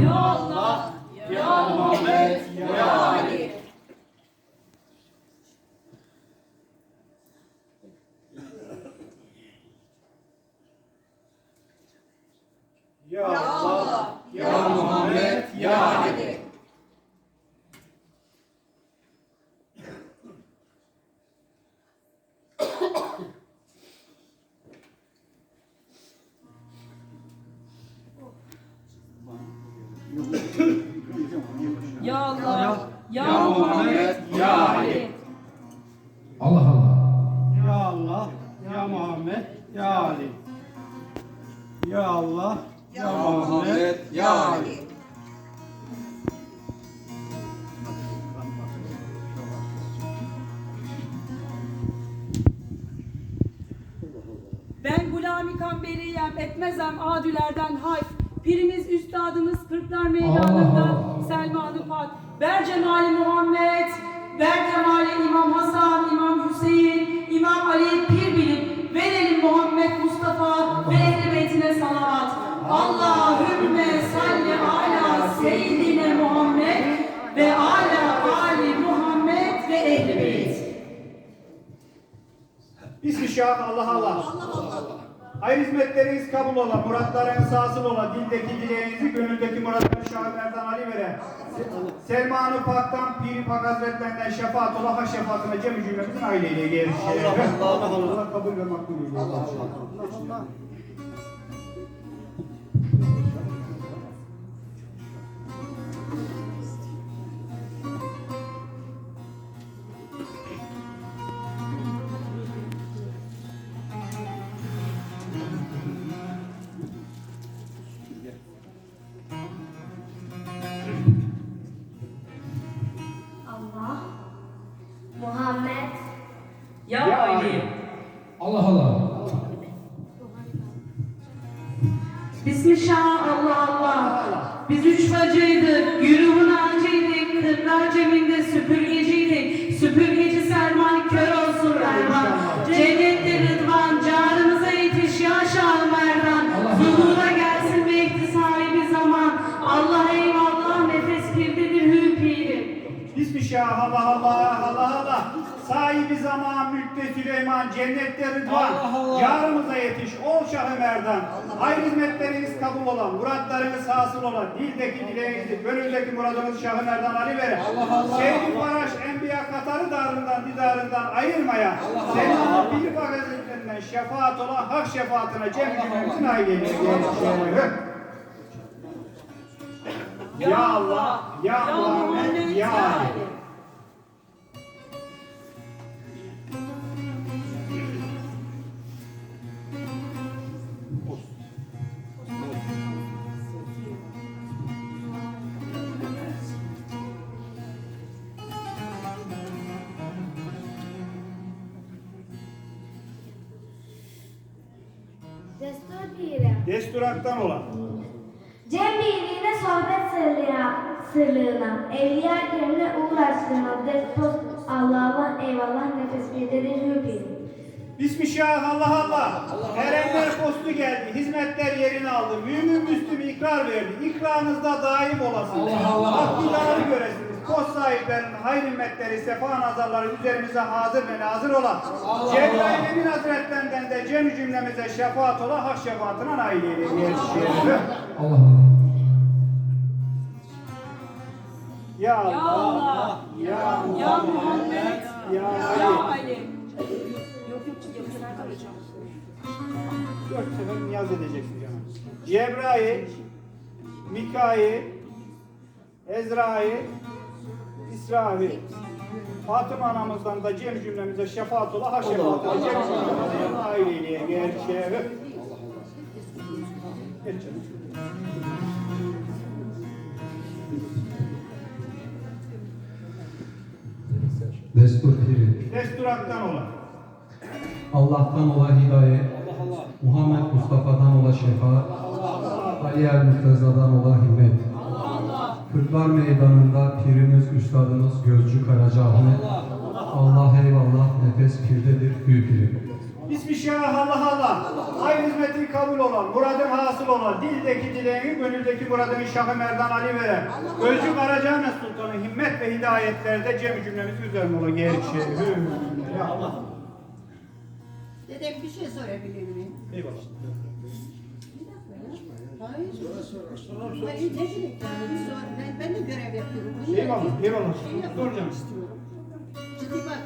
Ya Allah, Ya Muhammed, Ya Ali. Ya Ya Allah, Ya Ya Muhammed, Ya Ali. Allah Allah. Ya Allah, Ya Muhammed, Ya Ali. Ya Allah, Ya Muhammed, Ya Ali. Ben Gulami Kamberiyem, etmezem adülerden hayf. Pirimiz üstadımız Kırklar Meydanı'nda Allah. Selman-ı Pak. Ber cemali Muhammed, ber kemali İmam Hasan, İmam Hüseyin, İmam Ali pir bilip verelim Muhammed Mustafa ve ehl beytine salavat. Allahümme salli ala seyyidine Muhammed ve ala ali Muhammed ve ehl beyt. Bismillah, Allah Allah. Hayır hizmetleriniz kabul ola, muratlarınız hasıl ola, dildeki dileğinizi, gönüldeki muratları Şah Merdan Ali vere. Selman-ı Pak'tan, Piri Pak Hazretlerinden şefaat ola, hak şefaatine cem cümlemizin aileyle gelir. Allah Allah. Allah kabul ve makbul eyle. Allah Allah. Allah, Allah Allah. Bismillah Allah Allah. Biz üç bacıydık, yürüğün ağacıydık, kırklar ceminde Bismillah, Allah Allah, Allah Allah. Sahibi zaman, mülkte Süleyman, cennette Rıdvan. Yarımıza yetiş, ol Şah-ı Merdan. Hayır hizmetleriniz kabul olan, muratlarınız hasıl olan, dildeki dileğinizi, gönüldeki muradınız Şah-ı Merdan Ali vere. Sevgi Faraş, Enbiya Katarı darından, didarından ayırmaya. Senin ama bir bagajetinden şefaat olan hak şefaatine cem cümlemizin aileleri. Ya Allah, Ya Muhammed, Ya Ali. Destur Piri, Desturaktan olan. Cem sırlığına, evliya kerine uğraştığına, destur Allah'a eyvallah nefes birdedir hüpiri. Bismillah Allah Allah. Erenler postu geldi. Hizmetler yerini aldı. Mümin Müslüm ikrar verdi. İkranınızda daim olasınız. Allah Allah. Haklıları göresiniz. Post sahiplerinin hayır himmetleri, sefa nazarları üzerimize hazır ve nazır olan. Cebrail Emin Hazretlerinden de cem cümlemize şefaat ola, hak şefaatine nail eyleyin. Allah Allah. Ya Ya Allah. Allah, Ya Ya Muhammed, Ya Ali. Yok yok, yakın kalacağım. Dört sefer niyaz edeceksin canım. Cebrail, Mikail, Ezrail, İsrafil. Fatıma anamızdan da cem cümlemize şefaat ola, ha şefaat ola, cem cümlemize aileliğe gerçeğe. Geç Destur piri. Desturaktan ola. Allah'tan ola hidayet. Muhammed Mustafa'dan ola şefaat. Ali el Murteza'dan ola himmet. Kırklar meydanında pirimiz, üstadımız Gözcü Karaca Ahmet. Allah eyvallah nefes pirdedir hü pirim. Bismillah Allah Allah. Hayır hizmetin kabul olan, muradın hasıl olan, dildeki dileğini, gönüldeki muradını Şah-ı Merdan Ali veren, Gözcü Karacaahmet Sultanı himmet ve hidayetlerde cem cümlemiz üzerine ola gerçeği. Ya Allah. Dedem bir şey sorabilir miyim? Eyvallah. Hayır. Hayır ne. Ben, ben de görev yapıyorum. Eyvallah, eyvallah. Şey Soracağım. istiyorum. Şimdi bak,